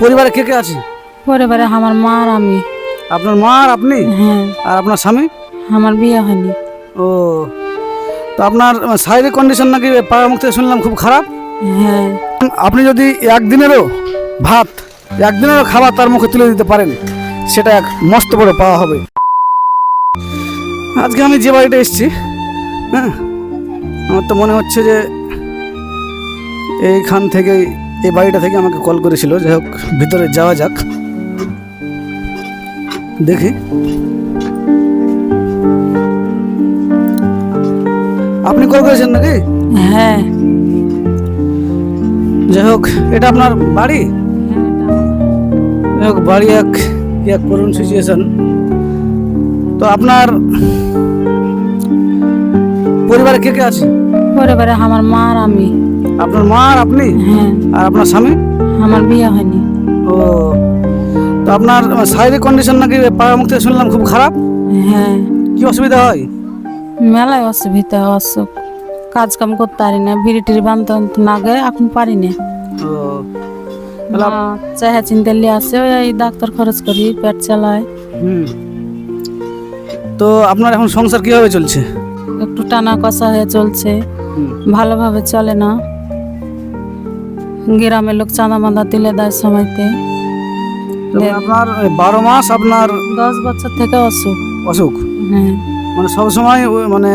পরিবারে কে কে আছে? পরিবারে আমার মা আর আমি। আপনার মা আর আপনি? হ্যাঁ। আর আপনার স্বামী? আমার বিয়ে হয়নি। ও। তো আপনার শারীরিক কন্ডিশন নাকি পাড়ার মুখ থেকে শুনলাম খুব খারাপ? হ্যাঁ। আপনি যদি একদিনেরও ভাত একদিনেরও খাবার তার মুখে তুলে দিতে পারেন সেটা এক মস্ত বড় পাওয়া হবে। আজকে আমি যে বাড়িটা এসেছি হ্যাঁ আমার তো মনে হচ্ছে যে এইখান থেকে এই বাড়িটা থেকে আমাকে কল করেছিল যাই হোক ভিতরে যাওয়া যাক। দেখি। আপনি কল করেছেন নাকি? হ্যাঁ। যাই হোক এটা আপনার বাড়ি? যাই হোক বাড়ি এক এক করুন সিচুয়েশন তো আপনার পরিবারে কে কে আছে? পরিবারে আমার মা আর আমি। আপনার মা আর আপনি? হ্যাঁ। আর আপনার স্বামী? আমার বিয়ে হয়নি। ও তো আপনার শারীরিক কন্ডিশন নাকি পাড়ার মুখ থেকে শুনলাম খুব খারাপ? হ্যাঁ। কি অসুবিধা হয়? মেলায় অসুবিধা অসুখ। কাজ কাম করতে পারি না বিড়ি টিড়ি বানতে না গে এখন পারি না। চাহা লিয়ে আসে ওই ডাক্তার খরচ করি পেট চালায়। হুম। তো আপনার এখন সংসার কীভাবে চলছে? একটু টানা কষা হয়ে চলছে। ভালোভাবে চলে না। গ্রামের লোক চাঁদা মান্দা দিলে দেয় সময়তে আপনার বারো মাস আপনার দশ বছর থেকে অসুখ। অসুখ? হ্যাঁ। মানে সব সময় মানে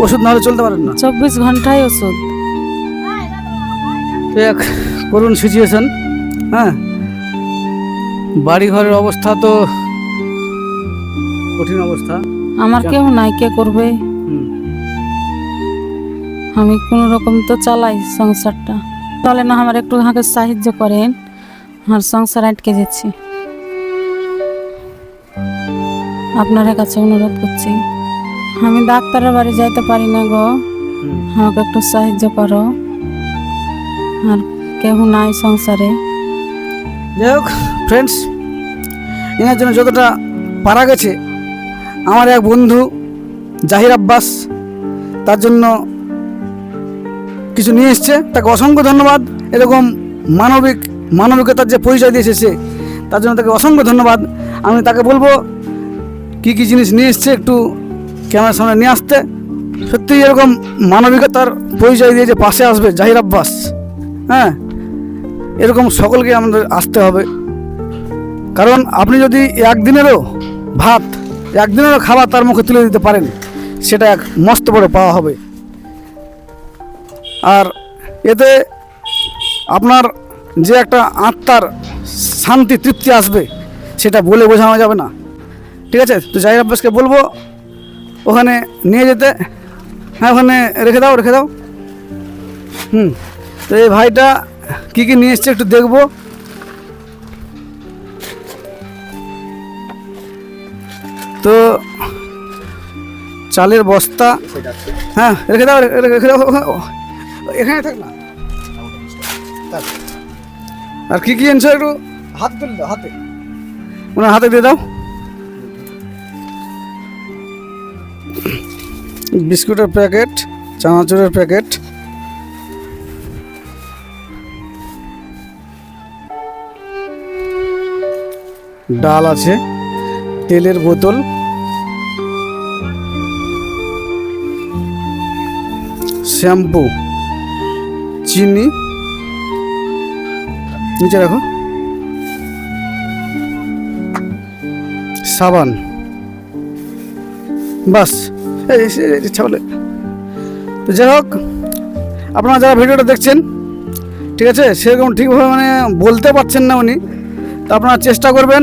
ওষুধ না হলে চলতে পারেন না? চব্বিশ ঘন্টায় ওষুধ। তো এক করুণ সিচুয়েশন হ্যাঁ? বাড়ি ঘরের অবস্থা তো কঠিন অবস্থা। আমার কেউ নাই কে করবে? আমি কোনো রকম তো চালাই সংসারটা। চলে না আমার একটু হাঁকে সাহায্য করেন। আর সংসার আটকে যাচ্ছি। আপনার কাছে অনুরোধ করছি, আমি ডাক্তারের বাড়ি যাইতে পারি না গো। আমাকে একটু সাহায্য করো। আর কেউ নাই সংসারে। যাই হোক ফ্রেন্ডস এনার জন্য যতটা পারা গেছে, আমার এক বন্ধু জাহির আব্বাস, তার জন্য কিছু নিয়ে এসছে, তাকে অসংখ্য ধন্যবাদ। এরকম মানবিক, মানবিকতার যে পরিচয় দিয়েছে সে, তার জন্য তাকে অসংখ্য ধন্যবাদ। আমি তাকে বলব, কি কি জিনিস নিয়ে এসছে একটু ক্যামেরার সামনে নিয়ে আসতে। সত্যি এরকম মানবিকতার পরিচয় দিয়ে যে পাশে আসবে জাহির আব্বাস হ্যাঁ? এরকম সকলকে আমাদের আসতে হবে। কারণ আপনি যদি একদিনেরও ভাত, একদিনেরও খাবার তার মুখে তুলে দিতে পারেন, সেটা এক মস্ত বড় পাওয়া হবে। আর এতে আপনার যে একটা আত্মার শান্তি, তৃপ্তি আসবে, সেটা বলে বোঝানো যাবে না। ঠিক আছে? তো জাহির আব্বাসকে বলব, ওখানে নিয়ে যেতে। হ্যাঁ ওখানে রেখে দাও রেখে দাও। হুম। তো এই ভাইটা কী কী নিয়ে এসছে একটু দেখব। তো চালের বস্তা। হ্যাঁ রেখে দাও রেখে দাও এখানে থাক না। থাক। আর কি কি এনেছো একটু? হাত তুলে দাও হাতে। ওনার হাতে দিয়ে দাও। বিস্কুটের প্যাকেট চানাচুরের প্যাকেট। ডাল আছে তেলের বোতল। শ্যাম্পু। চিনি। নিচে রাখো। সাবান। বাস এই, তো যাই হোক আপনারা যারা ভিডিওটা দেখছেন ঠিক আছে সেরকম ঠিকভাবে মানে বলতে পারছেন না উনি তো আপনারা চেষ্টা করবেন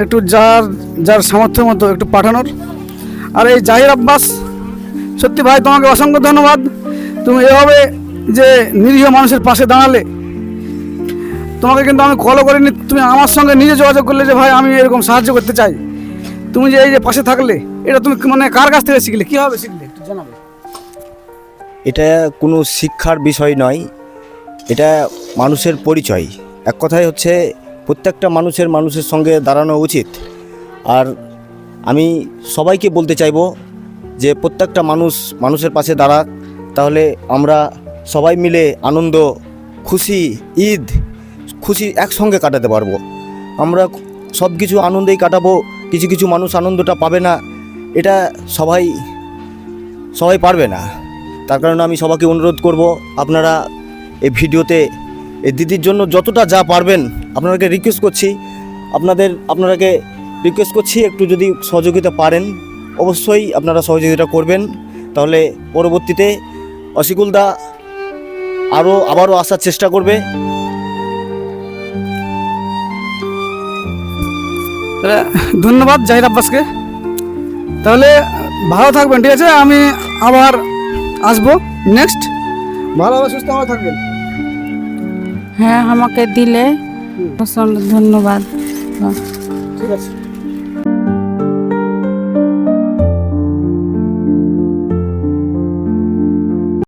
একটু যার যার সামর্থ্য মতো একটু পাঠানোর। আর এই জাহির আব্বাস সত্যি ভাই তোমাকে অসংখ্য ধন্যবাদ। তুমি এভাবে যে নিরীহ মানুষের পাশে দাঁড়ালে, তোমাকে কিন্তু আমি কলও করিনি, তুমি আমার সঙ্গে নিজে যোগাযোগ করলে যে ভাই আমি এরকম সাহায্য করতে চাই। তুমি যে এই যে পাশে থাকলে, এটা তুমি মানে কার কাছ থেকে শিখলে? কীভাবে শিখলে? একটু জানাবে। এটা কোনো শিক্ষার বিষয় নয়, এটা মানুষের পরিচয়। এক কথায় হচ্ছে প্রত্যেকটা মানুষের মানুষের সঙ্গে দাঁড়ানো উচিত। আর আমি সবাইকে বলতে চাইব যে প্রত্যেকটা মানুষ মানুষের পাশে দাঁড়াক, তাহলে আমরা সবাই মিলে আনন্দ, খুশি, ঈদ, খুশি একসঙ্গে কাটাতে পারব। আমরা সব কিছু আনন্দেই কাটাবো, কিছু কিছু মানুষ আনন্দটা পাবে না, এটা সবাই সবাই পারবে না। তার কারণে আমি সবাইকে অনুরোধ করব, আপনারা এই ভিডিওতে, এই দিদির জন্য যতটা যা পারবেন, আপনাদেরকে রিকোয়েস্ট করছি, আপনাদের আপনারাকে রিকোয়েস্ট করছি, একটু যদি সহযোগিতা পারেন, অবশ্যই আপনারা সহযোগিতা করবেন। তাহলে পরবর্তীতে অসিকুলদা আরও আবারও আসার চেষ্টা করবে। ধন্যবাদ জাহির আব্বাসকে। তাহলে ভালো থাকবেন ঠিক আছে? আমি আবার আসব নেক্সট ভালোভাবে সুস্থ ভালো থাকবেন। হ্যাঁ আমাকে দিলে ধন্যবাদ। ঠিক আছে।